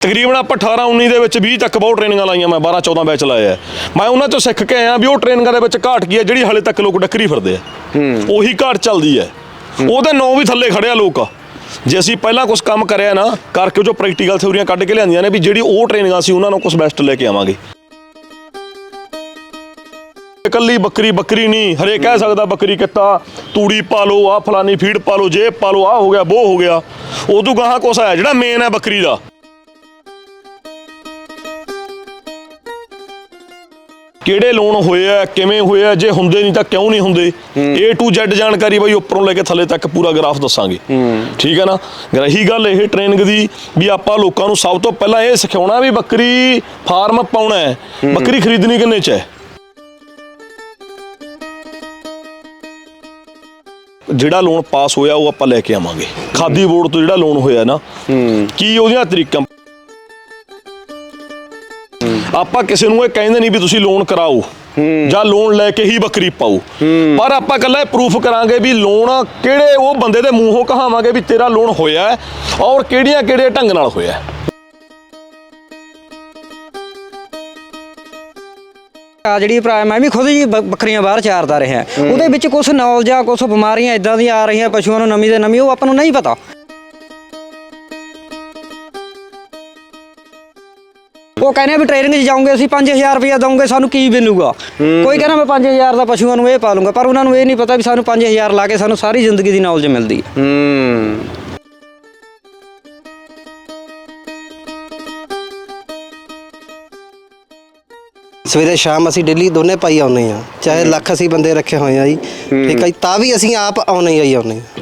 ਤਕਰੀਬਨ ਆਪਾਂ 18 19 ਦੇ ਵਿੱਚ 20 ਤੱਕ ਬਹੁਤ ਟ੍ਰੇਨਿੰਗਾਂ ਲਾਈਆਂ ਮੈਂ 12 14 ਬੈਚ ਲਾਏ ਆ। ਮੈਂ ਉਹਨਾਂ ਤੋਂ ਸਿੱਖ ਕੇ ਆਇਆ ਵੀ ਉਹ ਟ੍ਰੇਨਿੰਗਾਂ ਦੇ ਵਿੱਚ ਘਾਟ ਕੀ ਹੈ ਜਿਹੜੀ ਹਲੇ ਤੱਕ ਲੋਕ ਡੱਕਰੀ ਫਿਰਦੇ ਆ। ਉਹੀ ਘਾਟ ਚੱਲਦੀ ਹੈ। ਉਹਦੇ ਨਾਂ ਵੀ ਥੱਲੇ ਖੜਿਆ ਲੋਕ। ਜੇ ਅਸੀਂ ਪਹਿਲਾਂ ਕੁਝ ਕੰਮ ਕਰਿਆ ਨਾ ਕਰਕੇ ਜੋ ਪ੍ਰੈਕਟੀਕਲ ਥਿਉਰੀਆਂ ਕੱਢ ਕੇ ਲਿਆਂਦੀਆਂ ਨੇ ਵੀ ਜਿਹੜੀ ਉਹ ਟ੍ਰੇਨਿੰਗਾਂ ਸੀ ਉਹਨਾਂ ਨੂੰ ਕੁਝ ਬੈਸਟ ਲੈ ਕੇ ਆਵਾਂਗੇ। ਇਕੱਲੀ ਬੱਕਰੀ ਬੱਕਰੀ ਨਹੀਂ ਹਰੇ ਕਹਿ ਸਕਦਾ ਬੱਕਰੀ ਕਿੱਤਾ ਤੂੜੀ ਪਾ ਲਓ ਆ ਫਲਾਨੀ ਫੀਡ ਪਾ ਲਓ ਜੇ ਪਾ ਲਓ ਆ ਹੋ ਗਿਆ ਬੋ ਹੋ ਗਿਆ। ਉਦੋਂ ਗਾਹਾਂ ਕੁਛ ਆਇਆ ਜਿਹੜਾ ਮੇਨ ਹੈ ਬੱਕਰੀ ਦਾ। ਕਿਹੜੇ ਲੋਨ ਹੋਏ ਆ ਕਿਵੇਂ ਹੋਏ ਆ ਜੇ ਹੁੰਦੇ ਨਹੀਂ ਤਾਂ ਕਿਉਂ ਨਹੀਂ ਹੁੰਦੇ? A to Z ਜਾਣਕਾਰੀ ਬਾਈ ਉੱਪਰੋਂ ਲੈ ਕੇ ਥੱਲੇ ਤੱਕ ਪੂਰਾ ਗ੍ਰਾਫ ਦੱਸਾਂਗੇ। ਠੀਕ ਹੈ ਨਾ? ਰਹੀ ਗੱਲ ਇਹ ਟ੍ਰੇਨਿੰਗ ਦੀ ਵੀ ਆਪਾਂ ਲੋਕਾਂ ਨੂੰ ਸਭ ਤੋਂ ਪਹਿਲਾਂ ਇਹ ਸਿਖਾਉਣਾ ਵੀ ਬੱਕਰੀ ਫਾਰਮ ਪਾਉਣਾ ਹੈ। ਬੱਕਰੀ ਖਰੀਦਣੀ ਕਿੰਨੇ ਚ ਹੈ? ਜਿਹੜਾ ਲੋਨ ਪਾਸ ਹੋਇਆ ਉਹ ਆਪਾਂ ਲੈ ਕੇ ਆਵਾਂਗੇ। ਖਾਦੀ ਬੋਰਡ ਤੋਂ ਜਿਹੜਾ ਲੋਨ ਹੋਇਆ ਨਾ ਕੀ ਉਹਦੀਆਂ ਤਰੀਕਾਂ? ਆਪਾਂ ਕਿਸੇ ਨੂੰ ਇਹ ਕਹਿੰਦੇ ਨਹੀਂ ਵੀ ਤੁਸੀਂ ਲੋਨ ਕਰਾਓ, ਜਾਂ ਲੋਨ ਲੈ ਕੇ ਹੀ ਬੱਕਰੀ ਪਾਓ। ਪਰ ਆਪਾਂ ਕੱਲਾ ਪ੍ਰੂਫ ਕਰਾਂਗੇ ਵੀ ਲੋਨ ਕਿਹੜੇ ਉਹ ਬੰਦੇ ਦੇ ਮੂੰਹੋਂ ਕਹਾਵਾਂਗੇ ਵੀ ਤੇਰਾ ਲੋਨ ਹੋਇਆ ਹੈ ਔਰ ਕਿਹੜੀਆਂ ਕਿਹੜੇ ਢੰਗ ਨਾਲ ਹੋਇਆ ਹੈ। ਆ ਜਿਹੜੀ ਭਰਾ ਮੈਂ ਵੀ ਖੁਦ ਜੀ ਬ- ਬੱਕਰੀਆਂ ਬਾਹਰ ਚਾਰਦਾ ਰਿਹਾ। ਉਹਦੇ ਵਿੱਚ ਕੁਝ ਨੌਲੇਜ ਆ ਕੁਝ ਬਿਮਾਰੀਆਂ ਇਦਾਂ ਦੀਆਂ ਆ ਰਹੀਆਂ, ਪਸ਼ੂਆਂ ਨੂੰ ਨਵੀਂ ਤੇ ਨਵੀਂ ਉਹ ਆਪਾਂ ਨੂੰ ਨਹੀਂ ਪਤਾ। ਉਹ ਕਹਿੰਦੇ ਆ ਵੀ ਟ੍ਰੇਨਿੰਗ 'ਚ ਜਾਓਗੇ ਅਸੀਂ 5000 ਰੁਪਇਆ ਦਵਾਂਗੇ ਸਾਨੂੰ ਕੀ ਮਿਲੂਗਾ? ਕੋਈ ਕਹਿੰਦਾ ਮੈਂ 5000 ਦਾ ਪਸ਼ੂਆਂ ਨੂੰ ਇਹ ਪਾ ਲੂੰਗਾ ਪਰ ਉਹਨਾਂ ਨੂੰ ਇਹ ਨਹੀਂ ਪਤਾ ਵੀ ਸਾਨੂੰ 5000 ਲਾ ਕੇ ਸਾਨੂੰ ਸਾਰੀ ਜ਼ਿੰਦਗੀ ਦੀ ਨੌਲੇਜ ਮਿਲਦੀ ਹੈ। ਹੂੰ। ਸਵੇਰੇ ਸ਼ਾਮ ਅਸੀਂ ਡੇਲੀ ਦੋਨੇ ਪਾਈ ਆਉਨੇ ਆ ਚਾਹੇ ਲੱਖ ਅਸੀਂ ਬੰਦੇ ਰੱਖੇ ਹੋਏ ਆ ਜੀ ਠੀਕ ਹੈ ਜੀ, ਤਾਂ ਵੀ ਅਸੀਂ ਆਪ ਆਉਨੇ ਹੀ ਆਉਨੇ ਆ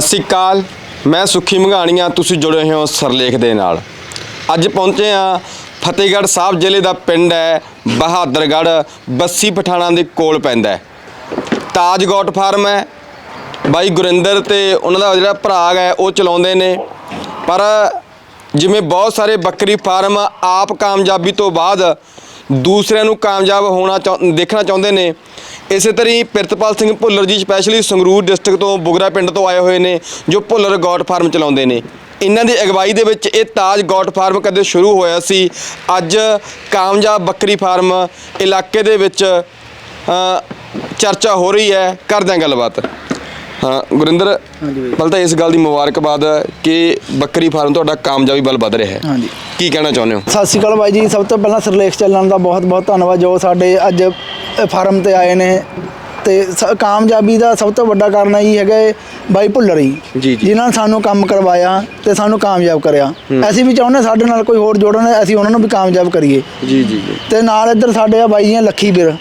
ਸਤਿ ਸ਼੍ਰੀ ਅਕਾਲ, ਮੈਂ ਸੁਖੀ ਮੰਗਾਣੀਆਂ ਤੁਸੀਂ ਜੁੜੇ ਹੋ ਸਰਲੇਖ ਦੇ ਨਾਲ। ਅੱਜ ਪਹੁੰਚੇ ਆ ਫਤਿਹਗੜ੍ਹ ਸਾਹਿਬ ਜ਼ਿਲ੍ਹੇ ਦਾ ਪਿੰਡ ਹੈ, ਬਹਾਦਰਗੜ੍ਹ, ਬੱਸੀ ਪਠਾਣਾ ਦੇ ਕੋਲ ਪੈਂਦਾ ਹੈ। ਤਾਜ ਗੋਟ ਫਾਰਮ ਹੈ, ਬਾਈ ਗੁਰਿੰਦਰ ਤੇ ਉਹਨਾਂ ਦਾ ਜਿਹੜਾ ਭਰਾ ਹੈ, ਉਹ ਚਲਾਉਂਦੇ ਨੇ। ਪਰ ਜਿਵੇਂ ਬਹੁਤ ਸਾਰੇ ਬੱਕਰੀ ਫਾਰਮ ਆਪ ਕਾਮਯਾਬੀ ਤੋਂ ਬਾਅਦ ਦੂਸਰਿਆਂ ਨੂੰ ਕਾਮਯਾਬ ਹੋਣਾ ਚਾਹੁੰ- ਦੇਖਣਾ ਚਾਹੁੰਦੇ ਨੇ ਇਸੇ ਤਰ੍ਹਾਂ ਹੀ ਪ੍ਰਿਤਪਾਲ ਸਿੰਘ ਭੁੱਲਰ ਜੀ ਸਪੈਸ਼ਲੀ ਸੰਗਰੂਰ ਡਿਸਟ੍ਰਿਕਟ ਤੋਂ ਬੁਗਰਾ ਪਿੰਡ ਤੋਂ ਆਏ ਹੋਏ ਨੇ, ਜੋ ਭੁੱਲਰ ਗੋਟ ਫਾਰਮ ਚਲਾਉਂਦੇ ਨੇ। ਇਹਨਾਂ ਦੀ ਅਗਵਾਈ ਦੇ ਵਿੱਚ ਇਹ ਤਾਜ ਗੋਟ ਫਾਰਮ ਕਦੇ ਸ਼ੁਰੂ ਹੋਇਆ ਸੀ। ਅੱਜ ਕਾਮਯਾਬ ਬੱਕਰੀ ਫਾਰਮ ਇਲਾਕੇ ਦੇ ਵਿੱਚ ਚਰਚਾ ਹੋ ਰਹੀ ਹੈ। ਕਰਦੇ ਹਾਂ ਗੱਲਬਾਤ। ਹਾਂ ਗੁਰਿੰਦਰ ਪਹਿਲਾਂ ਤਾਂ ਇਸ ਗੱਲ ਦੀ ਮੁਬਾਰਕਬਾਦ ਕਿ ਬੱਕਰੀ ਫਾਰਮ ਤੁਹਾਡਾ ਕਾਮਯਾਬੀ ਵੱਲ ਵੱਧ ਰਿਹਾ ਹੈ। ਹਾਂਜੀ। ਕੀ ਕਹਿਣਾ ਚਾਹੁੰਦੇ ਹੋ? ਸਤਿ ਸ਼੍ਰੀ ਅਕਾਲ ਬਾਈ ਜੀ। ਸਭ ਤੋਂ ਪਹਿਲਾਂ ਸਰਲੇਖ ਚੱਲਣ ਦਾ ਬਹੁਤ ਬਹੁਤ ਧੰਨਵਾਦ। ਜੋ ਸਾਡੇ ਅੱਜ ਫਾਰਮ ਤੇ ਆਏ ਨੇ ਤੇ ਕਾਮਯਾਬੀ ਦਾ ਸਭ ਤੋਂ ਵੱਡਾ ਕਾਰਨ ਇਹ ਹੈਗਾ ਹੈ ਬਾਈ ਭੁੱਲਰ ਜੀ। ਜਿਨ੍ਹਾਂ ਨੇ ਸਾਨੂੰ ਕੰਮ ਕਰਵਾਇਆ ਤੇ ਸਾਨੂੰ ਕਾਮਯਾਬ ਕਰਿਆ। ਅਸੀਂ ਵੀ ਚਾਹੁੰਦੇ ਸਾਡੇ ਨਾਲ ਕੋਈ ਹੋਰ ਜੋੜਨ ਅਸੀਂ ਉਹਨਾਂ ਨੂੰ ਵੀ ਕਾਮਯਾਬ ਕਰੀਏ। ਜੀ ਜੀ ਤੇ ਨਾਲ ਇੱਧਰ ਸਾਡੇ ਆ ਬਾਈ ਜੀ ਲੱਖੀ ਵੀਰ।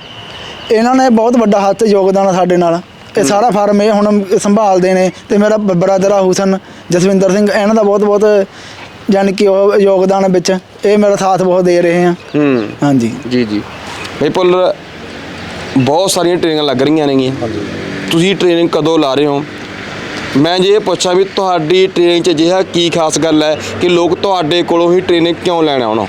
ਇਹਨਾਂ ਨੇ ਬਹੁਤ ਵੱਡਾ ਹੱਥ ਯੋਗਦਾਨ ਆ ਸਾਡੇ ਨਾਲ। ਇਹ ਸਾਰਾ ਫਾਰਮ ਇਹ ਹੁਣ ਸੰਭਾਲਦੇ ਨੇ ਤੇ ਮੇਰਾ ਬ੍ਰਦਰ ਆ ਹੁਸਨ ਜਸਵਿੰਦਰ ਸਿੰਘ ਇਹਨਾਂ ਦਾ ਬਹੁਤ ਬਹੁਤ ਯਾਨੀ ਕਿ ਉਹ ਯੋਗਦਾਨ ਵਿੱਚ ਇਹ ਮੇਰਾ ਸਾਥ ਬਹੁਤ ਦੇ ਰਹੇ ਆ। ਹੂੰ। ਹਾਂਜੀ। ਜੀ ਜੀ। ਪੁੱਲਰ ਬਹੁਤ ਸਾਰੀਆਂ ਟ੍ਰੇਨਿੰਗਾਂ ਲੱਗ ਰਹੀਆਂ ਨੇਗੀਆਂ। ਤੁਸੀਂ ਟ੍ਰੇਨਿੰਗ ਕਦੋਂ ਲਾ ਰਹੇ ਹੋ? ਮੈਂ ਜੇ ਇਹ ਪੁੱਛਾਂ ਵੀ ਤੁਹਾਡੀ ਟ੍ਰੇਨਿੰਗ 'ਚ ਅਜਿਹਾ ਕੀ ਖਾਸ ਗੱਲ ਹੈ ਕਿ ਲੋਕ ਤੁਹਾਡੇ ਕੋਲੋਂ ਹੀ ਟ੍ਰੇਨਿੰਗ ਕਿਉਂ ਲੈਣ ਆਉਣ?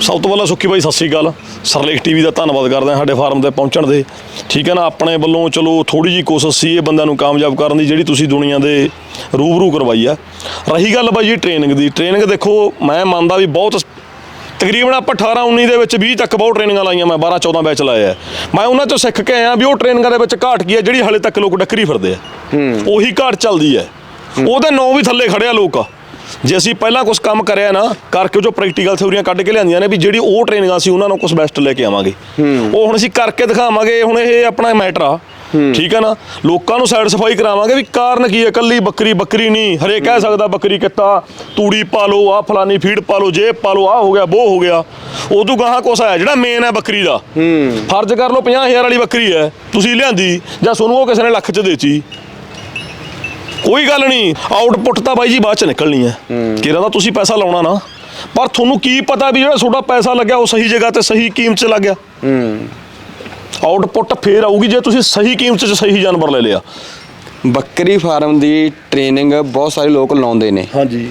ਸਭ ਤੋਂ ਪਹਿਲਾਂ ਸੁੱਖੀ ਬਾਈ ਸਤਿ ਸ੍ਰੀ ਅਕਾਲ। ਸਰਲੇਖ ਟੀਵੀ ਦਾ ਧੰਨਵਾਦ ਕਰਦੇ ਹਾਂ ਸਾਡੇ ਫਾਰਮ ਤੇ ਪਹੁੰਚਣ ਦੇ। ਠੀਕ ਹੈ ਨਾ ਆਪਣੇ ਵੱਲੋਂ ਚਲੋ ਥੋੜੀ ਜੀ ਕੋਸ਼ਿਸ਼ ਸੀ ਇਹ ਬੰਦਿਆਂ ਨੂੰ ਕਾਮਯਾਬ ਕਰਨ ਦੀ ਜਿਹੜੀ ਤੁਸੀਂ ਦੁਨੀਆ ਦੇ ਰੂਬਰੂ ਕਰਵਾਈ ਆ। ਰਹੀ ਗੱਲ ਬਾਈ ਜੀ ਟ੍ਰੇਨਿੰਗ ਦੀ। ਟ੍ਰੇਨਿੰਗ ਦੇਖੋ ਮੈਂ ਮੰਨਦਾ ਵੀ ਬਹੁਤ ਤਕਰੀਬਨ ਆਪਾਂ 18 19 ਦੇ ਵਿੱਚ 20 ਤੱਕ ਬਹੁਤ ਟ੍ਰੇਨਿੰਗਾਂ ਲਾਈਆਂ ਮੈਂ 12 14 ਬੈਚ ਲਾਏ ਆ। ਮੈਂ ਉਹਨਾਂ ਤੋਂ ਸਿੱਖ ਕੇ ਆਇਆ ਵੀ ਉਹ ਟ੍ਰੇਨਿੰਗਾਂ ਦੇ ਵਿੱਚ ਘਾਟ ਕੀ ਹੈ ਜਿਹੜੀ ਹਲੇ ਤੱਕ ਲੋਕ ਡੱਕਰੀ ਫਿਰਦੇ ਆ। ਉਹੀ ਘਾਟ ਚੱਲਦੀ ਹੈ। ਉਹਦੇ ਨਾਂ ਵੀ ਥੱਲੇ ਖੜਿਆ ਲੋਕ। ਜੇ ਅਸੀਂ ਪਹਿਲਾਂ ਕੁਝ ਕੰਮ ਕਰਿਆ ਨਾ ਕਰਕੇ ਜੋ ਪ੍ਰੈਕਟੀਕਲ ਥਿਉਰੀਆਂ ਕੱਢ ਕੇ ਲਿਆਂਦੀਆਂ ਨੇ ਵੀ ਜਿਹੜੀ ਉਹ ਟ੍ਰੇਨਿੰਗਾਂ ਸੀ ਉਹਨਾਂ ਨੂੰ ਕੁਝ ਬੈਸਟ ਲੈ ਕੇ ਆਵਾਂਗੇ। ਉਹ ਹੁਣ ਅਸੀਂ ਕਰਕੇ ਦਿਖਾਵਾਂਗੇ ਹੁਣ ਇਹ ਆਪਣਾ ਮੈਟਰ ਆ। ਠੀਕ ਹੈ ਨਾ? ਲੋਕਾਂ ਨੂੰ ਸੈਟੀਸਫਾਈ ਕਰਾਵਾਂਗੇ ਵੀ ਕਾਰਨ ਕੀ ਹੈ ਕੱਲੀ ਬੱਕਰੀ ਬੱਕਰੀ ਨਹੀਂ। ਹਰੇ ਕਹਿ ਸਕਦਾ ਬੱਕਰੀ ਕਿੱਤਾ ਤੂੜੀ ਪਾ ਲਓ ਆ ਫਲਾਨੀ ਫੀਡ ਪਾ ਲਓ ਜੇ ਪਾ ਲਓ ਆ ਹੋ ਗਿਆ ਬੋ ਹੋ ਗਿਆ। ਉਦੋਂ ਗਾਹਾਂ ਕੁਛ ਆਇਆ ਜਿਹੜਾ ਮੇਨ ਹੈ ਬੱਕਰੀ ਦਾ। ਫਰਜ਼ ਕਰ ਲਓ 50000 ਵਾਲੀ ਬੱਕਰੀ ਹੈ ਤੁਸੀਂ ਲਿਆਂਦੀ ਜਾਂ ਤੁਹਾਨੂੰ ਉਹ ਕਿਸੇ ਨੇ ਲੱਖ ਚ ਦੇਤੀ। ਕੋਈ ਗੱਲ ਨਹੀਂ ਆਊਟਪੁੱਟ ਤਾਂ ਬਾਈ ਜੀ ਬਾਅਦ ਚ ਨਿਕਲਣੀ ਹੈ। ਕਿਹੜਾ ਤਾਂ ਤੁਸੀਂ ਪੈਸਾ ਲਾਉਣਾ ਨਾ। ਪਰ ਤੁਹਾਨੂੰ ਕੀ ਪਤਾ ਵੀ ਜਿਹੜਾ ਤੁਹਾਡਾ ਪੈਸਾ ਲੱਗਿਆ ਉਹ ਸਹੀ ਜਗ੍ਹਾ ਤੇ ਸਹੀ ਕੀਮਤ 'ਚ ਲੱਗਿਆ ਆਊਟਪੁੱਟ ਫੇਰ ਆਊਗੀ ਜੇ ਤੁਸੀਂ ਸਹੀ ਕੀਮਤ 'ਚ ਸਹੀ ਜਾਨਵਰ ਲੈ ਲਿਆ। ਬੱਕਰੀ ਫਾਰਮ ਦੀ ਟ੍ਰੇਨਿੰਗ ਬਹੁਤ ਸਾਰੇ ਲੋਕ ਲਾਉਂਦੇ ਨੇ। ਹਾਂਜੀ।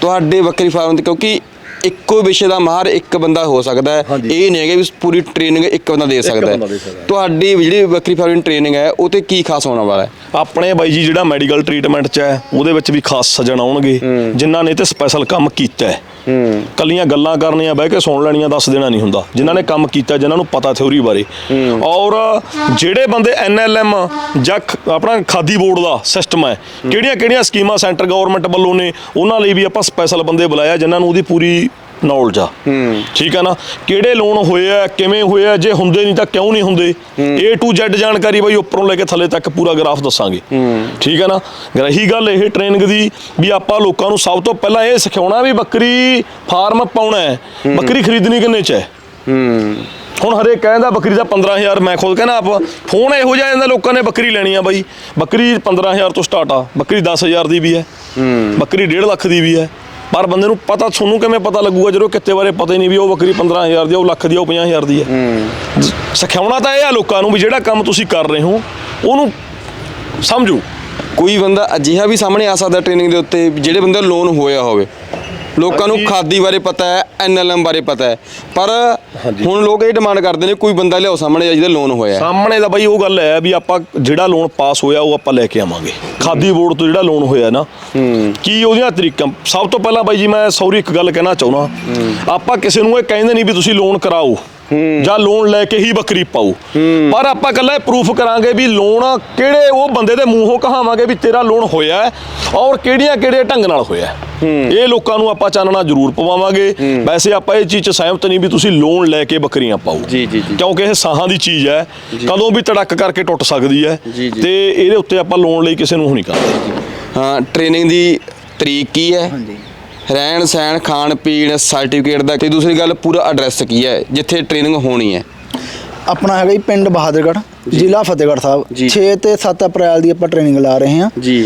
ਤੁਹਾਡੇ ਬੱਕਰੀ ਫਾਰਮ ਦੀ ਕਿਉਂਕਿ ਇੱਕੋ ਵਿਸ਼ੇ ਦਾ ਮਾਹਰ ਇੱਕ ਬੰਦਾ ਹੋ ਸਕਦਾ ਹੈ। ਇਹ ਨਹੀਂ ਹੈਗਾ ਵੀ ਪੂਰੀ ਟ੍ਰੇਨਿੰਗ ਇੱਕ ਬੰਦਾ ਦੇ ਸਕਦਾ ਹੈ। ਤੁਹਾਡੀ ਜਿਹੜੀ ਬੱਕਰੀ ਫਾਰਮਿੰਗ ਟ੍ਰੇਨਿੰਗ ਹੈ ਉਹ ਤੇ ਕੀ ਖਾਸ ਹੋਣ ਵਾਲਾ ਹੈ? ਆਪਣੇ ਬਾਈ ਜੀ ਜਿਹੜਾ ਮੈਡੀਕਲ ਟ੍ਰੀਟਮੈਂਟ ਚ ਹੈ ਉਹਦੇ ਵਿੱਚ ਵੀ ਖਾਸ ਸੱਜਣ ਆਉਣਗੇ। ਜਿਨ੍ਹਾਂ ਨੇ ਤੇ ਸਪੈਸ਼ਲ ਕੰਮ ਕੀਤਾ ਹੈ। ਕੱਲੀਆਂ ਗੱਲਾਂ ਕਰਨੀਆਂ, ਬਹਿ ਕੇ ਸੁਣ ਲੈਣੀਆਂ, ਦੱਸ ਦੇਣਾ ਨਹੀਂ ਹੁੰਦਾ। ਜਿਨ੍ਹਾਂ ਨੇ ਕੰਮ ਕੀਤਾ, ਜਿਨ੍ਹਾਂ ਨੂੰ ਪਤਾ ਥਿਉਰੀ ਬਾਰੇ। ਔਰ ਜਿਹੜੇ ਬੰਦੇ ਐਨਐਲਐਮ ਜਾਂ ਆਪਣਾ ਖਾਦੀ ਬੋਰਡ ਦਾ ਸਿਸਟਮ ਹੈ ਕਿਹੜੀਆਂ ਕਿਹੜੀਆਂ ਸਕੀਮਾਂ ਸੈਂਟਰ ਗਵਰਨਮੈਂਟ ਵੱਲੋਂ ਨੇ, ਉਹਨਾਂ ਲਈ ਵੀ ਆਪਾਂ ਸਪੈਸ਼ਲ ਬੰਦੇ ਬੁਲਾਇਆ, ਜਿਨ੍ਹਾਂ ਨੂੰ ਉਹਦੀ ਪੂਰੀ ਨੌਲੇਜ ਆ। ਠੀਕ ਆ ਨਾ? ਕਿਹੜੇ ਲੋਨ ਹੋਏ ਆ ਕਿਵੇਂ ਹੋਏ ਆ ਜੇ ਹੁੰਦੇ ਨਹੀਂ ਤਾਂ ਕਿਉਂ ਨਹੀਂ ਹੁੰਦੇ? A to Z ਜਾਣਕਾਰੀ ਬਈ ਉੱਪਰੋਂ ਲੈ ਕੇ ਥੱਲੇ ਤੱਕ ਪੂਰਾ ਗ੍ਰਾਫ ਦੱਸਾਂਗੇ। ਠੀਕ ਆ ਨਾ? ਰਹੀ ਗੱਲ ਇਹ ਟ੍ਰੇਨਿੰਗ ਦੀ ਵੀ ਆਪਾਂ ਲੋਕਾਂ ਨੂੰ ਸਭ ਤੋਂ ਪਹਿਲਾਂ ਇਹ ਸਿਖਾਉਣਾ ਵੀ ਬੱਕਰੀ ਫਾਰਮ ਪਾਉਣਾ ਹੈ। ਬੱਕਰੀ ਖਰੀਦਣੀ ਕਿੰਨੇ ਚ ਹੈ? ਹੁਣ ਹਰੇਕ ਕਹਿੰਦਾ ਬੱਕਰੀ ਦਾ 15000 ਮੈਂ ਖੁਦ ਕਹਿੰਦਾ ਆਪ ਫੋਨ ਇਹੋ ਜਿਹਾ ਜਾਂਦਾ ਲੋਕਾਂ ਨੇ ਬੱਕਰੀ ਲੈਣੀ ਆ ਬਾਈ। ਬੱਕਰੀ 15000 ਤੋਂ ਸਟਾਰਟ ਆ ਬੱਕਰੀ 10000 ਦੀ ਵੀ ਹੈ। ਬੱਕਰੀ 1.5 ਲੱਖ ਦੀ ਵੀ ਹੈ। ਪਰ ਬੰਦੇ ਨੂੰ ਪਤਾ ਤੁਹਾਨੂੰ ਕਿਵੇਂ ਪਤਾ ਲੱਗੂਗਾ ਜਦੋਂ ਕਿੱਤੇ ਬਾਰੇ ਪਤਾ ਹੀ ਨਹੀਂ ਵੀ ਉਹ ਬੱਕਰੀ 15000 ਦੀ ਆ, ਉਹ ਲੱਖ ਦੀ ਆ, ਉਹ 50000 ਦੀ ਹੈ। ਸਿਖਾਉਣਾ ਤਾਂ ਇਹ ਆ ਲੋਕਾਂ ਨੂੰ ਵੀ ਜਿਹੜਾ ਕੰਮ ਤੁਸੀਂ ਕਰ ਰਹੇ ਹੋ ਉਹਨੂੰ ਸਮਝੋ। ਕੋਈ ਬੰਦਾ ਅਜਿਹਾ ਵੀ ਸਾਹਮਣੇ ਆ ਸਕਦਾ ਟ੍ਰੇਨਿੰਗ ਦੇ ਉੱਤੇ ਜਿਹੜੇ ਬੰਦੇ ਲੋਨ ਹੋਇਆ ਹੋਵੇ। ਲੋਕਾਂ ਨੂੰ ਖਾਦੀ ਬਾਰੇ ਪਤਾ ਹੈ ਐਨਐਲਐਮ ਬਾਰੇ ਪਤਾ ਹੈ। ਪਰ ਹੁਣ ਲੋਕ ਇਹ ਡਿਮਾਂਡ ਕਰਦੇ ਨੇ ਕੋਈ ਬੰਦਾ ਲਿਆਓ ਸਾਹਮਣੇ ਜਿਹਦਾ ਲੋਨ ਹੋਇਆ ਹੈ। ਸਾਹਮਣੇ ਦਾ ਬਾਈ ਉਹ ਗੱਲ ਹੈ ਵੀ ਆਪਾਂ ਜਿਹੜਾ ਲੋਨ ਪਾਸ ਹੋਇਆ ਉਹ ਆਪਾਂ ਲੈ ਕੇ ਆਵਾਂਗੇ। ਖਾਦੀ ਬੋਰਡ ਤੋਂ ਜਿਹੜਾ ਲੋਨ ਹੋਇਆ ਨਾ ਕੀ ਉਹਦੀਆਂ ਤਰੀਕਾਂ? ਸਭ ਤੋਂ ਪਹਿਲਾਂ ਬਾਈ ਜੀ ਮੈਂ ਸੌਰੀ ਇੱਕ ਗੱਲ ਕਹਿਣਾ ਚਾਹੁੰਦਾ। ਆਪਾਂ ਕਿਸੇ ਨੂੰ ਇਹ ਕਹਿੰਦੇ ਨਹੀਂ ਵੀ ਤੁਸੀਂ ਲੋਨ ਕਰਾਓ ਜਾਂ ਲੋਨ ਲੈ ਕੇ ਹੀ ਬੱਕਰੀ ਪਾਓ। ਪਰ ਆਪਾਂ ਕੱਲਾ ਇਹ ਪ੍ਰੂਫ ਕਰਾਂਗੇ ਵੀ ਲੋਨ ਕਿਹੜੇ ਉਹ ਬੰਦੇ ਦੇ ਮੂੰਹੋਂ ਕਹਾਵਾਂਗੇ ਵੀ ਤੇਰਾ ਲੋਨ ਹੋਇਆ ਔਰ ਕਿਹੜੀਆਂ ਕਿਹੜੇ ਢੰਗ ਨਾਲ ਹੋਇਆ। ਇਹ ਲੋਕਾਂ ਨੂੰ ਆਪਾਂ ਚਾਨਣਾ ਜ਼ਰੂਰ ਪਵਾਵਾਂਗੇ। ਵੈਸੇ ਆਪਾਂ ਇਹ ਚੀਜ਼ 'ਚ ਸਹਿਮਤ ਨਹੀਂ ਵੀ ਤੁਸੀਂ ਲੋਨ ਲੈ ਕੇ ਬੱਕਰੀਆਂ ਪਾਓ। ਜੀ, ਜੀ, ਜੀ। ਕਿਉਂਕਿ ਇਹ ਸਾਹਾਂ ਦੀ ਚੀਜ਼ ਹੈ। ਕਦੋਂ ਵੀ ਤੜਕ ਕਰਕੇ ਟੁੱਟ ਸਕਦੀ ਹੈ। ਤੇ ਇਹਦੇ ਉੱਤੇ ਆਪਾਂ ਲੋਨ ਲਈ ਕਿਸੇ ਨੂੰ ਨਹੀਂ ਕਰਦੇ। ਹਾਂ ਟ੍ਰੇਨਿੰਗ ਦੀ ਤਰੀਕ ਕੀ ਹੈ? ਰਹਿਣ ਸਹਿਣ ਖਾਣ ਪੀਣ ਸਰਟੀਫਿਕੇਟ ਦਾ। ਤੇ ਦੂਸਰੀ ਗੱਲ ਪੂਰਾ ਐਡਰੈਸ ਕੀ ਹੈ? ਜਿੱਥੇ ਟ੍ਰੇਨਿੰਗ ਹੋਣੀ ਹੈ। ਆਪਣਾ ਹੈਗਾ ਜੀ ਪਿੰਡ ਬਹਾਦਰਗੜ੍ਹ। ਜ਼ਿਲ੍ਹਾ ਫਤਿਹਗੜ੍ਹ ਸਾਹਿਬ। ਜੀ। 6 ਤੇ 7 ਅਪ੍ਰੈਲ ਦੀ ਆਪਾਂ ਟ੍ਰੇਨਿੰਗ ਲਾ ਰਹੇ ਹਾਂ। ਜੀ।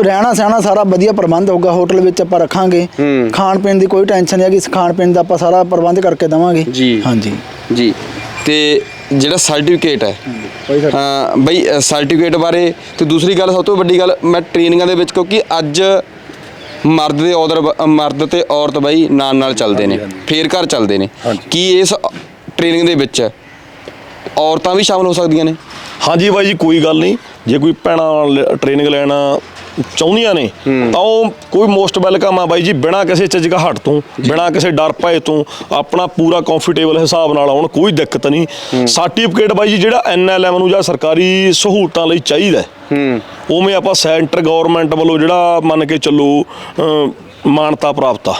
ਰਹਿਣਾ ਸਹਿਣਾ ਸਾਰਾ ਵਧੀਆ ਪ੍ਰਬੰਧ ਹੋਊਗਾ ਹੋਟਲ ਵਿੱਚ ਆਪਾਂ ਰੱਖਾਂਗੇ। ਖਾਣ ਪੀਣ ਦੀ ਕੋਈ ਟੈਨਸ਼ਨ ਨਹੀਂ ਹੈਗੀ ਖਾਣ ਪੀਣ ਦਾ ਆਪਾਂ ਸਾਰਾ ਪ੍ਰਬੰਧ ਕਰਕੇ ਦੇਵਾਂਗੇ। ਜੀ। ਹਾਂਜੀ। ਜੀ। ਤੇ ਜਿਹੜਾ ਸਰਟੀਫਿਕੇਟ ਹੈ ਹਾਂ। ਬਈ ਸਰਟੀਫਿਕੇਟ ਬਾਰੇ ਤੇ ਦੂਸਰੀ ਗੱਲ ਸਭ ਤੋਂ ਵੱਡੀ ਗੱਲ ਮੈਂ ਟ੍ਰੇਨਿੰਗਾਂ ਦੇ ਵਿੱਚ ਕਿਉਂਕਿ ਅੱਜ ਮਰਦ ਦੇ ਔਦਰ ਮਰਦ ਤੇ ਔਰਤ ਬਈ ਨਾਲ ਨਾਲ ਚੱਲਦੇ ਨੇ ਫੇਰ ਘਰ ਚੱਲਦੇ ਨੇ। ਕੀ ਇਸ ਟ੍ਰੇਨਿੰਗ ਦੇ ਵਿੱਚ ਔਰਤਾਂ ਵੀ ਸ਼ਾਮਲ ਹੋ ਸਕਦੀਆਂ ਨੇ? ਹਾਂਜੀ ਬਾਈ ਜੀ ਕੋਈ ਗੱਲ ਨਹੀਂ। ਜੇ ਕੋਈ ਭੈਣਾਂ ਟ੍ਰੇਨਿੰਗ ਲੈਣਾ ਚਾਹੁੰਦੀਆਂ ਨੇ ਤਾਂ ਉਹ ਕੋਈ ਮੋਸਟ ਵੈਲਕਮ ਆ ਬਾਈ ਜੀ ਬਿਨਾਂ ਕਿਸੇ ਝਿਜਕਹਟ ਤੋਂ ਬਿਨਾਂ ਕਿਸੇ ਡਰ ਭਏ ਤੋਂ ਆਪਣਾ ਪੂਰਾ ਕੰਫਰਟੇਬਲ ਹਿਸਾਬ ਨਾਲ ਆਉਣ ਕੋਈ ਦਿੱਕਤ ਨਹੀਂ। ਸਰਟੀਫਿਕੇਟ ਬਾਈ ਜੀ ਜਿਹੜਾ ਐਨਐਲਐਮ ਨੂੰ ਜਾਂ ਸਰਕਾਰੀ ਸਹੂਲਤਾਂ ਲਈ ਚਾਹੀਦਾ ਹੈ, ਹੂੰ। ਉਵੇਂ ਆਪਾਂ ਸੈਂਟਰ ਗਵਰਨਮੈਂਟ ਵੱਲੋਂ ਜਿਹੜਾ ਮੰਨ ਕੇ ਚੱਲੋ ਮਾਨਤਾ ਪ੍ਰਾਪਤ ਆ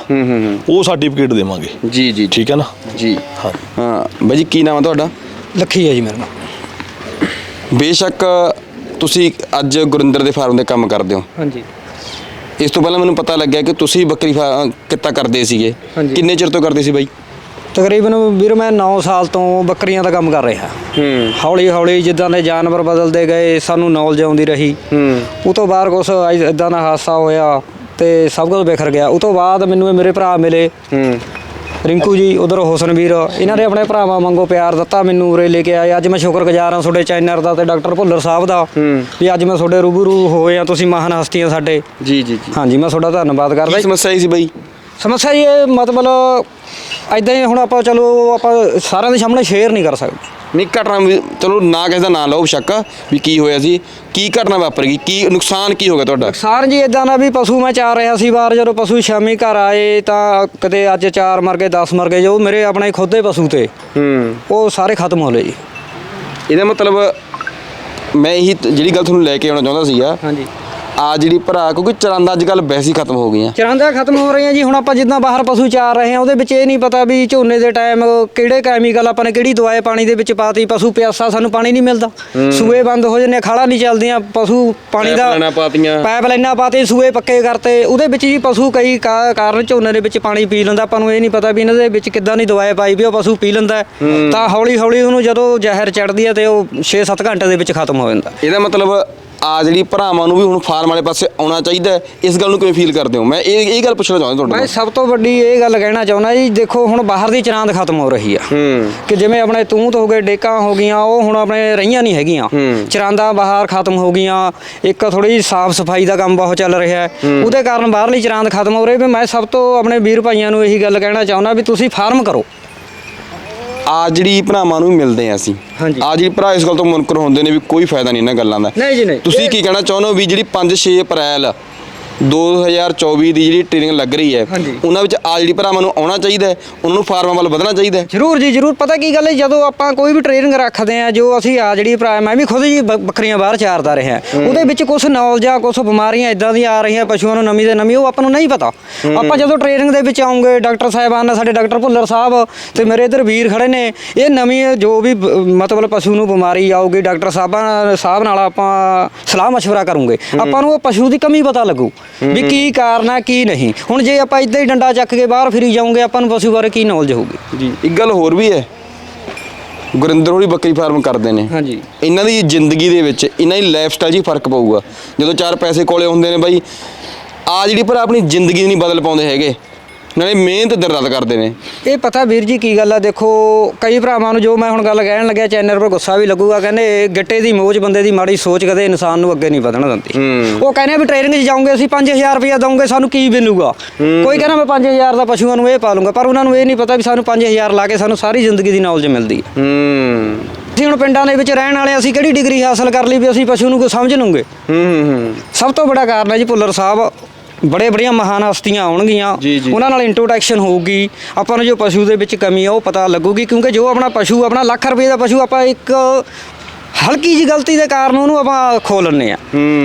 ਉਹ ਸਰਟੀਫਿਕੇਟ ਦੇਵਾਂਗੇ। ਜੀ ਜੀ। ਠੀਕ ਹੈ ਨਾ? ਜੀ। ਹਾਂ। ਹਾਂ। ਬਾਈ ਜੀ ਕੀ ਨਾਮ ਹੈ ਤੁਹਾਡਾ? ਲੱਖੀ ਹੈ ਜੀ ਮੇਰਾ ਨਾਮ। ਬੇਸ਼ੱਕ ਤੁਸੀਂ ਅੱਜ ਗੁਰਿੰਦਰ ਦੇ ਫਾਰਮ ਦੇ ਕੰਮ ਕਰਦੇ ਹੋ। ਹਾਂਜੀ। ਇਸ ਤੋਂ ਪਹਿਲਾਂ ਮੈਨੂੰ ਪਤਾ ਲੱਗਿਆ ਕਿ ਤੁਸੀਂ ਬੱਕਰੀ ਫਾ- ਕਿੱਤਾ ਕਰਦੇ ਸੀਗੇ? ਹਾਂਜੀ। ਕਿੰਨੇ ਚਿਰ ਤੋਂ ਕਰਦੇ ਸੀ ਬਾਈ? ਤਕਰੀਬਨ ਵੀਰ ਮੈਂ 9 ਸਾਲ ਤੋਂ ਬੱਕਰੀਆਂ ਦਾ ਕੰਮ ਕਰ ਰਿਹਾ। ਹੂੰ। ਹੌਲੀ ਹੌਲੀ ਜਿੱਦਾਂ ਦੇ ਜਾਨਵਰ ਬਦਲਦੇ ਗਏ ਸਾਨੂੰ ਨੌਲੇਜ ਆਉਂਦੀ ਰਹੀ। ਹੂੰ। ਉਹ ਤੋਂ ਬਾਅਦ ਕੁਛ ਇਦਾਂ ਦਾ ਹਾਦਸਾ ਹੋਇਆ ਤੇ ਸਭ ਕੁਝ ਵਿਖਰ ਗਿਆ। ਉਹ ਤੋਂ ਬਾਅਦ ਮੈਨੂੰ ਇਹ ਮੇਰੇ ਭਰਾ ਮਿਲੇ। ਹੂੰ। ਰਿੰਕੂ ਜੀ ਉਧਰ ਹੁਸਨਵੀਰ ਇਹਨਾਂ ਨੇ ਆਪਣੇ ਭਰਾਵਾਂ ਵਾਂਗੂ ਪਿਆਰ ਦਿੱਤਾ ਮੈਨੂੰ ਉਰੇ ਲੈ ਕੇ ਆਏ। ਅੱਜ ਮੈਂ ਸ਼ੁਕਰਗੁਜ਼ਾਰ ਹਾਂ ਤੁਹਾਡੇ ਚੈਨਲ ਦਾ ਤੇ ਡਾਕਟਰ ਭੁੱਲਰ ਸਾਹਿਬ ਦਾ ਵੀ ਅੱਜ ਮੈਂ ਤੁਹਾਡੇ ਰੂਬਰੂ ਹੋਏ ਆ ਤੁਸੀਂ ਮਹਾਨ ਹਸਤੀਆਂ ਸਾਡੇ। ਜੀ ਜੀ ਜੀ। ਹਾਂਜੀ ਮੈਂ ਤੁਹਾਡਾ ਧੰਨਵਾਦ ਕਰਦਾ ਕੀ ਜੀ। ਸਮੱਸਿਆ ਆਈ ਸੀ ਬਾਈ? ਸਮੱਸਿਆ ਇਹ ਮਤਲਬ ਐਦਾਂ ਹੀ ਹੁਣ ਆਪਾਂ ਚਲੋ ਆਪਾਂ ਸਾਰਿਆਂ ਦੇ ਸਾਹਮਣੇ ਸ਼ੇਅਰ ਨਹੀਂ ਕਰ ਸਕਦੇ। ਨਹੀਂ ਘਟਨਾ ਵੀ- ਚਲੋ ਨਾ ਕਿਸੇ ਦਾ ਨਾਂ ਲਓ ਸ਼ੱਕ ਵੀ ਕੀ ਹੋਇਆ ਸੀ ਕੀ ਘਟਨਾ ਵਾਪਰ ਗਈ ਕੀ ਨੁਕਸਾਨ ਕੀ ਹੋ ਗਿਆ ਤੁਹਾਡਾ? ਨੁਕਸਾਨ ਜੀ ਇਦਾਂ ਦਾ ਵੀ ਪਸ਼ੂ ਮੈਂ ਚਾਰ ਰਿਹਾ ਸੀ ਬਾਹਰ ਜਦੋਂ ਪਸ਼ੂ ਸ਼ਾਮੀ ਘਰ ਆਏ ਤਾਂ ਕਦੇ ਅੱਜ ਚਾਰ ਮਰ ਗਏ 10 ਮਰ ਗਏ ਜੋ ਮੇਰੇ ਆਪਣੇ ਖੁਦ ਦੇ ਪਸ਼ੂ ਤੇ ਹੂੰ। ਉਹ ਸਾਰੇ ਖਤਮ ਹੋ ਲਏ ਜੀ। ਇਹਦਾ ਮਤਲਬ ਮੈਂ ਇਹੀ ਤ- ਜਿਹੜੀ ਗੱਲ ਤੁਹਾਨੂੰ ਲੈ ਕੇ ਆਉਣਾ ਚਾਹੁੰਦਾ ਸੀਗਾ ਹਾਂਜੀ। ਆ ਜਿਹੜੀ ਭਰਾ ਕਿਉਂਕਿ ਚਰੰਦਾ ਅੱਜ ਕੱਲ ਵੈਸੇ ਹੀ ਖਤਮ ਹੋ ਗਈਆਂ। ਚਰਾਂਦਾ ਖਤਮ ਹੋ ਰਹੀਆਂ ਜੀ ਹੁਣ ਆਪਾਂ ਜਿੱਦਾਂ ਬਾਹਰ ਪਸ਼ੂ ਚਾਰ ਰਹੇ ਹਾਂ ਉਹਦੇ ਵਿੱਚ ਇਹ ਨਹੀਂ ਪਤਾ ਵੀ ਝੋਨੇ ਦੇ ਟਾਈਮ ਕਿਹੜੇ ਕੈਮੀਕਲ ਆਪਾਂ ਨੇ ਕਿਹੜੀ ਦਵਾਈ ਪਾਣੀ ਦੇ ਵਿੱਚ ਪਾਤੀ ਪਸ਼ੂ ਪਿਆਸਾ ਸਾਨੂੰ ਪਾਣੀ ਨਹੀਂ ਮਿਲਦਾ। ਸੂਏ ਬੰਦ ਹੋ ਜਾਂਦੇ ਖਾਲਾ ਨਹੀਂ ਚੱਲਦੀਆਂ ਪਸ਼ੂ ਪਾਣੀ ਦਾ ਪਾਤੀਆਂ। ਪਾਈਪ ਲਾਈਨਾਂ ਪਾਤੇ ਸੂਏ ਪੱਕੇ ਕਰਤੇ ਉਹਦੇ ਵਿੱਚ ਜੀ ਪਸ਼ੂ ਕਈ ਕਾਰਨ ਝੋਨੇ ਦੇ ਵਿੱਚ ਪਾਣੀ ਪੀ ਲੈਂਦਾ ਆਪਾਂ ਨੂੰ ਇਹ ਨਹੀਂ ਪਤਾ ਵੀ ਇਹਨਾਂ ਦੇ ਵਿੱਚ ਕਿੱਦਾਂ ਦੀ ਦਵਾਈ ਪਾਈ ਵੀ ਉਹ ਪਸ਼ੂ ਪੀ ਲੈਂਦਾ। ਤਾਂ ਹੌਲੀ ਹੌਲੀ ਉਹਨੂੰ ਜਦੋਂ ਜ਼ਹਿਰ ਚੜਦੀ ਹੈ ਤੇ ਉਹ 6-7 ਘੰਟੇ ਦੇ ਵਿੱਚ ਖਤਮ ਹੋ ਜਾਂਦਾ। ਇਹਦਾ ਮਤਲਬ ਆ ਜਿਹੜੀ ਭਰਾਵਾਂ ਨੂੰ ਵੀ ਹੁਣ ਫਾਰਮ ਵਾਲੇ ਪਾਸੇ ਆਉਣਾ ਚਾਹੀਦਾ। ਇਸ ਗੱਲ ਨੂੰ ਕਿਵੇਂ ਫੀਲ ਕਰਦੇ ਹੋ? ਮੈਂ ਇਹ ਇਹ ਗੱਲ ਪੁੱਛਣਾ ਚਾਹੁੰਦਾ ਤੁਹਾਡੇ ਮੈਂ ਸਭ ਤੋਂ ਵੱਡੀ ਇਹ ਗੱਲ ਕਹਿਣਾ ਚਾਹੁੰਦਾ ਜੀ ਦੇਖੋ ਹੁਣ ਬਾਹਰ ਦੀ ਚਰਾਂਦ ਖਤਮ ਹੋ ਰਹੀ ਆ। ਕਿ ਜਿਵੇਂ ਆਪਣੇ ਤੂਤ ਹੋ ਗਏ ਡੇਕਾਂ ਹੋ ਗਈਆਂ ਉਹ ਹੁਣ ਆਪਣੇ ਰਹੀਆਂ ਨਹੀਂ ਹੈਗੀਆਂ। ਚਰਾਂਦਾ ਬਾਹਰ ਖਤਮ ਹੋ ਗਈਆਂ ਇੱਕ ਥੋੜੀ ਜਿਹੀ ਸਾਫ਼ ਸਫ਼ਾਈ ਦਾ ਕੰਮ ਬਹੁਤ ਚੱਲ ਰਿਹਾ ਹੈ। ਉਹਦੇ ਕਾਰਨ ਬਾਹਰਲੀ ਚਰਾਂਦ ਖਤਮ ਹੋ ਰਹੀ ਵੀ ਮੈਂ ਸਭ ਤੋਂ ਆਪਣੇ ਵੀਰ ਭਾਈਆਂ ਨੂੰ ਇਹੀ ਗੱਲ ਕਹਿਣਾ ਚਾਹੁੰਦਾ ਵੀ ਤੁਸੀਂ ਫਾਰਮ ਕਰੋ। ਆ ਜਿਹੜੀ ਭਰਾਵਾਂ ਨੂੰ ਮਿਲਦੇ ਆ ਅਸੀਂ ਹਾਂਜੀ। ਆ ਜਿਹੜੀ ਭਰਾ ਇਸ ਗੱਲ ਤੋਂ ਮੁਨਕਰ ਹੁੰਦੇ ਨੇ ਵੀ ਕੋਈ ਫਾਇਦਾ ਨਹੀਂ ਇਹਨਾਂ ਗੱਲਾਂ ਦਾ ਨਹੀਂ ਜੀ, ਨਹੀਂ। ਤੁਸੀਂ ਕੀ ਕਹਿਣਾ ਚਾਹੁੰਦੇ ਹੋ ਵੀ ਜਿਹੜੀ 5-6 ਅਪ੍ਰੈਲ 2024 ਦੀ ਜਿਹੜੀ ਟ੍ਰੇਨਿੰਗ ਲੱਗ ਰਹੀ ਹੈ ਹਾਂਜੀ। ਉਹਨਾਂ ਵਿੱਚ ਆ ਜਿਹੜੀ ਭਰਾਵਾਂ ਨੂੰ ਆਉਣਾ ਚਾਹੀਦਾ ਹੈ ਉਹਨਾਂ ਨੂੰ ਫਾਰਮਾਂ ਵੱਲ ਵਧਣਾ ਚਾਹੀਦਾ ਹੈ ਜ਼ਰੂਰ ਜੀ ਜ਼ਰੂਰ ਪਤਾ ਕੀ ਗੱਲ ਹੈ ਜਦੋਂ ਆਪਾਂ ਕੋਈ ਵੀ ਟ੍ਰੇਨਿੰਗ ਰੱਖਦੇ ਆ ਜੋ ਅਸੀਂ ਆ ਜਿਹੜੀ ਭਰਾ ਮੈਂ ਵੀ ਖੁਦ ਜੀ ਬ- ਬੱਕਰੀਆਂ ਬਾਹਰ ਚਾਰਦਾ ਰਿਹਾ ਉਹਦੇ ਵਿੱਚ ਕੁਝ ਨੌਲੇਜ ਆ ਕੁਝ ਬਿਮਾਰੀਆਂ ਇਦਾਂ ਦੀਆਂ ਆ ਰਹੀਆਂ ਪਸ਼ੂਆਂ ਨੂੰ ਨਵੀਂ ਤੇ ਨਵੀਂ ਉਹ ਆਪਾਂ ਨੂੰ ਨਹੀਂ ਪਤਾ ਆਪਾਂ ਜਦੋਂ ਟ੍ਰੇਨਿੰਗ ਦੇ ਵਿੱਚ ਆਉਂਗੇ ਡਾਕਟਰ ਸਾਹਿਬਾਨ ਨੇ ਸਾਡੇ ਡਾਕਟਰ ਭੁੱਲਰ ਸਾਹਿਬ ਤੇ ਮੇਰੇ ਇਧਰ ਵੀਰ ਖੜੇ ਨੇ ਇਹ ਨਵੀਂ ਜੋ ਵੀ ਬ- ਮਤਲਬ ਪਸ਼ੂ ਨੂੰ ਬਿਮਾਰੀ ਆਊਗੀ ਡਾਕਟਰ ਸਾਹਿਬਾਨ ਸਾਹਿਬ ਨਾਲ ਆਪਾਂ ਸਲਾਹ مشورہ ਕਰੂੰਗੇ ਆਪਾਂ ਨੂੰ ਉਹ ਪਸ਼ੂ ਦੀ ਕਮੀ ਪਤਾ ਲੱਗੂ ਵੀ ਕੀ ਕਾਰਨ ਆ ਕੀ ਨਹੀਂ। ਹੁਣ ਜੇ ਆਪਾਂ ਇਦਾਂ ਹੀ ਡੰਡਾ ਚੱਕ ਕੇ ਬਾਹਰ ਫਿਰੀ ਜਾਵਾਂਗੇ ਆਪਾਂ ਨੂੰ ਪਸ਼ੂ ਬਾਰੇ ਕੀ ਨੌਲੇਜ ਹੋਊਗੀ? ਜੀ ਇੱਕ ਗੱਲ ਹੋਰ ਵੀ ਹੈ। ਗੁਰਿੰਦਰ ਹੋਰੀ ਬੱਕਰੀ ਫਾਰਮ ਕਰਦੇ ਨੇ। ਹਾਂਜੀ। ਇਹਨਾਂ ਦੀ ਜ਼ਿੰਦਗੀ ਦੇ ਵਿੱਚ ਇਹਨਾਂ ਦੀ ਲਾਈਫ ਸਟਾਈਲ 'ਚ ਹੀ ਫ਼ਰਕ ਪਊਗਾ। ਜਦੋਂ ਚਾਰ ਪੈਸੇ ਕੋਲੇ ਹੁੰਦੇ ਨੇ ਬਾਈ ਆ ਜਿਹੜੀ ਪਰ ਆਪਣੀ ਜ਼ਿੰਦਗੀ ਨਹੀਂ ਬਦਲ ਪਾਉਂਦੇ ਹੈਗੇ। ਨਾਲੇ ਮਿਹਨਤ ਦਰਦ ਕਰਦੇ ਨੇ। ਇਹ ਪਤਾ ਵੀਰ ਜੀ ਕੀ ਗੱਲ ਆ ਦੇਖੋ ਕਈ ਭਰਾਵਾਂ ਨੂੰ ਜੋ ਮੈਂ ਹੁਣ ਗੱਲ ਕਹਿਣ ਲੱਗਿਆ ਚੈਨਲ 'ਤੇ ਗੁੱਸਾ ਵੀ ਲੱਗੂਗਾ ਕਹਿੰਦੇ ਗੱਟੇ ਦੀ ਮੋਜ ਬੰਦੇ ਦੀ ਮਾੜੀ ਸੋਚ ਕਦੇ ਇਨਸਾਨ ਨੂੰ ਅੱਗੇ ਨਹੀਂ ਵਧਣ ਦਿੰਦੀ। ਉਹ ਕਹਿੰਦੇ ਵੀ ਟ੍ਰੇਨਿੰਗ 'ਚ ਜਾਓਗੇ ਅਸੀਂ 5000 ਰੁਪਇਆ ਦਵਾਂਗੇ ਸਾਨੂੰ ਕੀ ਮਿਲੂਗਾ? ਕੋਈ ਕਹਿੰਦਾ ਮੈਂ 5000 ਦਾ ਪਸ਼ੂਆਂ ਨੂੰ ਇਹ ਪਾ ਲੂੰਗਾ ਪਰ ਉਹਨਾਂ ਨੂੰ ਇਹ ਨਹੀਂ ਪਤਾ ਵੀ ਸਾਨੂੰ 5000 ਲਾ ਕੇ ਸਾਨੂੰ ਸਾਰੀ ਜ਼ਿੰਦਗੀ ਦੀ ਨੌਲੇਜ ਮਿਲਦੀ ਹੈ। ਅਸੀਂ ਹੁਣ ਪਿੰਡਾਂ ਦੇ ਵਿੱਚ ਰਹਿਣ ਵਾਲੇ ਅਸੀਂ ਕਿਹੜੀ ਡਿਗਰੀ ਹਾਸਲ ਕਰ ਲਈ ਵੀ ਅਸੀਂ ਪਸ਼ੂ ਨੂੰ ਕੋਈ ਸਮਝ ਲੂੰਗੇ ਹੂੰ ਹੂੰ ਹੂੰ। ਸਭ ਤੋਂ ਵੱਡਾ ਕਾਰਨ ਹੈ ਜੀ ਭੁੱਲਰ ਸਾਹਿਬ ਬੜੇ ਬੜੀਆਂ ਮਹਾਨ ਹਸਤੀਆਂ ਆਉਣਗੀਆਂ। ਜੀ, ਜੀ। ਉਹਨਾਂ ਨਾਲ ਇੰਟਰੋਡਕਸ਼ਨ ਹੋਊਗੀ। ਆਪਾਂ ਨੂੰ ਜੋ ਪਸ਼ੂ ਦੇ ਵਿੱਚ ਕਮੀ ਆ ਉਹ ਪਤਾ ਲੱਗੂਗੀ ਕਿਉਂਕਿ ਜੋ ਆਪਣਾ ਪਸ਼ੂ ਆਪਣਾ ਲੱਖ ਰੁਪਏ ਦਾ ਪਸ਼ੂ ਆਪਾਂ ਇੱਕ ਹਲਕੀ ਜੀ ਗਲਤੀ ਦੇ ਕਾਰਨ ਉਹਨੂੰ ਆਪਾਂ ਖੋ ਲੈਂਦੇ ਆ।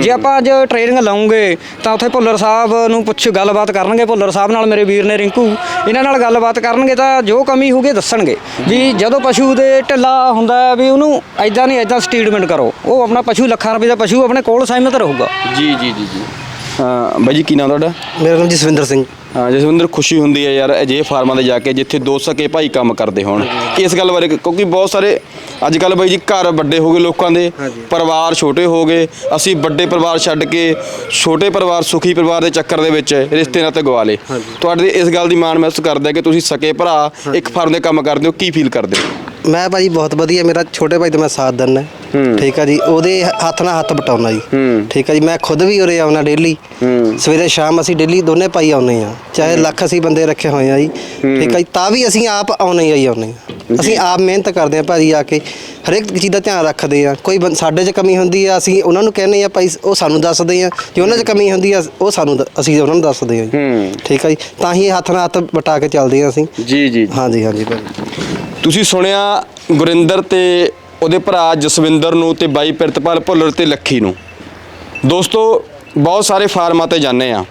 ਜੇ ਆਪਾਂ ਅੱਜ ਟ੍ਰੇਨਿੰਗ ਲਾਉਂਗੇ ਤਾਂ ਉੱਥੇ ਭੁੱਲਰ ਸਾਹਿਬ ਨੂੰ ਪੁੱਛ ਗੱਲਬਾਤ ਕਰਨਗੇ ਭੁੱਲਰ ਸਾਹਿਬ ਨਾਲ ਮੇਰੇ ਵੀਰ ਨੇ ਰਿੰਕੂ ਇਹਨਾਂ ਨਾਲ ਗੱਲਬਾਤ ਕਰਨਗੇ ਤਾਂ ਜੋ ਕਮੀ ਹੋਊਗੀ ਦੱਸਣਗੇ। ਵੀ ਜਦੋਂ ਪਸ਼ੂ ਦੇ ਢਿੱਲਾ ਹੁੰਦਾ ਹੈ ਵੀ ਉਹਨੂੰ ਐਦਾਂ ਨਹੀਂ ਐਦਾਂ ਸਟੇਟਮੈਂਟ ਕਰੋ ਉਹ ਆਪਣਾ ਪਸ਼ੂ ਲੱਖਾਂ ਰੁਪਏ ਦਾ ਪਸ਼ੂ ਆਪਣੇ ਕੋਲ ਸਹਿਮਤ ਰਹੂਗਾ। ਜੀ ਜੀ ਜੀ। ਬਾਈ ਜੀ ਕੀ ਨਾਮ ਤੁਹਾਡਾ? ਮੇਰਾ ਨਾਮ ਜਸਵਿੰਦਰ ਸਿੰਘ। ਹਾਂ ਜਸਵਿੰਦਰ ਖੁਸ਼ੀ ਹੁੰਦੀ ਹੈ ਯਾਰ ਅਜੇ ਫਾਰਮਾਂ ਤੇ ਜਾ ਕੇ ਜਿੱਥੇ ਦੋ ਸਕੇ ਭਾਈ ਕੰਮ ਕਰਦੇ ਹੋਣ। ਇਸ ਗੱਲ ਬਾਰੇ ਕਿਉਂਕਿ ਬਹੁਤ ਸਾਰੇ ਅੱਜ ਕੱਲ ਬਾਈ ਜੀ ਘਰ ਵੱਡੇ ਹੋ ਗਏ ਲੋਕਾਂ ਦੇ ਪਰਿਵਾਰ ਛੋਟੇ ਹੋ ਗਏ ਅਸੀਂ ਵੱਡੇ ਪਰਿਵਾਰ ਛੱਡ ਕੇ ਛੋਟੇ ਪਰਿਵਾਰ ਸੁਖੀ ਪਰਿਵਾਰ ਦੇ ਚੱਕਰ ਦੇ ਵਿੱਚ ਰਿਸ਼ਤੇ ਨਾਤੇ ਗਵਾ ਲਏ ਤੁਹਾਡੇ ਇਸ ਗੱਲ ਦੀ ਮਾਣ ਮਹਿਸੂਸ ਕਰਦਾ ਕਿ ਤੁਸੀਂ ਸਕੇ ਭਰਾ ਇੱਕ ਫਾਰਮ ਦੇ ਕੰਮ ਕਰਦੇ ਹੋ ਕੀ ਫੀਲ ਕਰਦੇ ਹੋ? ਮੈਂ ਭਾਜੀ ਬਹੁਤ ਵਧੀਆ ਮੇਰਾ ਛੋਟੇ ਭਾਈ ਦਾ ਮੈਂ ਸਾਥ ਦਿੰਦਾ। ਠੀਕ ਆ ਜੀ ਉਹਦੇ ਹੱਥ ਨਾਲ ਹੱਥ ਬਟਾਉਣਾ ਜੀ। ਠੀਕ ਆ ਜੀ ਮੈਂ ਖੁਦ ਵੀ ਉਰੇ ਆਉਣਾ ਡੇਲੀ। ਸਵੇਰੇ ਸ਼ਾਮ ਅਸੀਂ ਡੇਲੀ ਦੋਨੇ ਭਾਈ ਆਉਨੇ ਆ ਚਾਹੇ ਲੱਖ ਅਸੀਂ ਬੰਦੇ ਰੱਖੇ ਹੋਏ ਆ ਜੀ। ਠੀਕ ਆ ਜੀ ਤਾਂ ਵੀ ਅਸੀਂ ਆਪ ਆਉਨੇ ਆ ਅਸੀਂ ਆਪ ਮਿਹਨਤ ਕਰਦੇ ਆ ਭਾਜੀ ਆ ਕੇ। ਹਰੇਕ ਚੀਜ਼ ਦਾ ਧਿਆਨ ਰੱਖਦੇ ਆ ਕੋਈ ਸਾਡੇ 'ਚ ਕਮੀ ਹੁੰਦੀ ਆ ਅਸੀਂ ਉਹਨਾਂ ਨੂੰ ਕਹਿੰਦੇ ਆ ਭਾਈ ਉਹ ਸਾਨੂੰ ਦੱਸਦੇ ਆ। ਜੇ ਉਹਨਾਂ 'ਚ ਕਮੀ ਹੁੰਦੀ ਆ ਉਹ ਸਾਨੂੰ ਦ- ਅਸੀਂ ਉਹਨਾਂ ਨੂੰ ਦੱਸਦੇ ਆ ਜੀ। ਠੀਕ ਆ ਜੀ ਤਾਂ ਹੀ ਹੱਥ ਨਾਲ ਹੱਥ ਬਟਾ ਕੇ ਚੱਲਦੇ ਆ ਅਸੀਂ। ਜੀ ਜੀ। ਹਾਂਜੀ ਹਾਂਜੀ ਭਾਜੀ। ਤੁਸੀਂ ਸੁਣਿਆ ਗੁਰਿੰਦਰ ਤੇ ਉਹਦੇ ਭਰਾ ਜਸਵਿੰਦਰ ਨੂੰ ਤੇ ਬਾਈ ਪ੍ਰਿਤਪਾਲ ਭੁੱਲਰ ਤੇ ਲੱਖੀ ਨੂੰ। ਦੋਸਤੋ, ਬਹੁਤ ਸਾਰੇ ਫਾਰਮਾਂ ਤੇ ਜਾਂਦੇ ਆ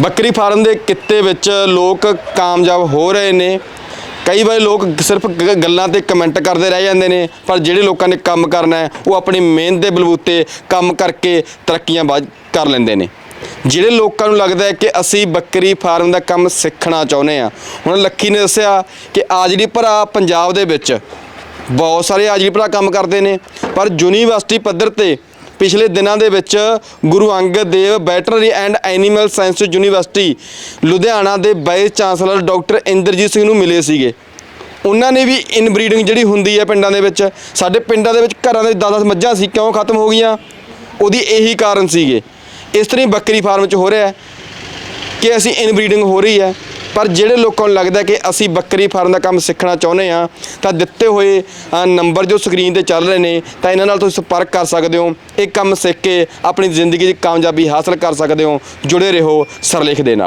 ਬੱਕਰੀ ਫਾਰਮ ਦੇ ਕਿੱਤੇ ਵਿੱਚ ਲੋਕ ਕਾਮਯਾਬ ਹੋ ਰਹੇ ਨੇ। ਕਈ ਵਾਰ ਲੋਕ ਸਿਰਫ ਗੱਲਾਂ ਤੇ ਕਮੈਂਟ ਕਰਦੇ ਰਹਿ ਜਾਂਦੇ ਨੇ, ਪਰ ਜਿਹੜੇ ਲੋਕਾਂ ਨੇ ਕੰਮ ਕਰਨਾ ਹੈ, ਉਹ ਆਪਣੀ ਮਿਹਨਤ ਦੇ ਬਲਬੂਤੇ ਕੰਮ ਕਰਕੇ ਤਰੱਕੀਆਂ ਬਾਅਦ ਕਰ ਲੈਂਦੇ ਨੇ। ਜਿਹੜੇ ਲੋਕਾਂ ਨੂੰ ਲੱਗਦਾ ਹੈ ਕਿ ਅਸੀਂ ਬੱਕਰੀ ਫਾਰਮ ਦਾ ਕੰਮ ਸਿੱਖਣਾ ਚਾਹੁੰਦੇ ਆ ਹੁਣ ਲੱਖੀ ਨੇ ਦੱਸਿਆ ਕਿ ਆ ਜਿਹੜੀ ਭਰਾ ਪੰਜਾਬ ਦੇ ਵਿੱਚ ਬਹੁਤ ਸਾਰੇ ਆਜੜੀ ਭਰਾ ਕੰਮ ਕਰਦੇ ਨੇ, ਪਰ ਯੂਨੀਵਰਸਿਟੀ ਪੱਧਰ ਤੇ ਪਿਛਲੇ ਦਿਨਾਂ ਦੇ ਵਿੱਚ Guru Angad Dev veterinary and animal science university Ludhiana ਦੇ vice chancellor doctor Inderjit Singh ਨੂੰ ਮਿਲੇ ਸੀਗੇ। ਉਹਨਾਂ ਨੇ ਵੀ ਇਨਬਰੀਡਿੰਗ ਜਿਹੜੀ ਹੁੰਦੀ ਹੈ ਪਿੰਡਾਂ ਦੇ ਵਿੱਚ, ਸਾਡੇ ਪਿੰਡਾਂ ਦੇ ਵਿੱਚ ਘਰਾਂ ਦੇ 10-10 ਮੱਝਾਂ ਸੀ, ਕਿਉਂ ਖਤਮ ਹੋ ਗਈਆਂ? ਉਹਦੀ ਇਹੀ ਕਾਰਨ ਸੀਗੇ। ਇਸ ਤਰ੍ਹਾਂ ਹੀ ਬੱਕਰੀ ਫਾਰਮ 'ਚ ਹੋ ਰਿਹਾ ਕਿ ਅਸੀਂ ਇਨਬਰੀਡਿੰਗ ਹੋ ਰਹੀ ਹੈ। ਪਰ ਜਿਹੜੇ ਲੋਕਾਂ ਨੂੰ ਲੱਗਦਾ ਕਿ ਅਸੀਂ ਬੱਕਰੀ ਫਾਰਮ ਦਾ ਕੰਮ ਸਿੱਖਣਾ ਚਾਹੁੰਦੇ ਆ ਤਾਂ ਦਿੱਤੇ ਹੋਏ ਨੰਬਰ ਜੋ ਸਕਰੀਨ ਤੇ ਚੱਲ ਰਹੇ ਨੇ, ਤਾਂ ਇਹਨਾਂ ਨਾਲ ਤੁਸੀਂ ਸੰਪਰਕ ਕਰ ਸਕਦੇ ਹੋ। ਇਹ ਕੰਮ ਸਿੱਖ ਕੇ ਆਪਣੀ ਜ਼ਿੰਦਗੀ 'ਚ ਕਾਮਯਾਬੀ ਹਾਸਲ ਕਰ ਸਕਦੇ ਹੋ। ਜੁੜੇ ਰਹੋ ਸਰਲੇਖ ਦੇ ਨਾਲ।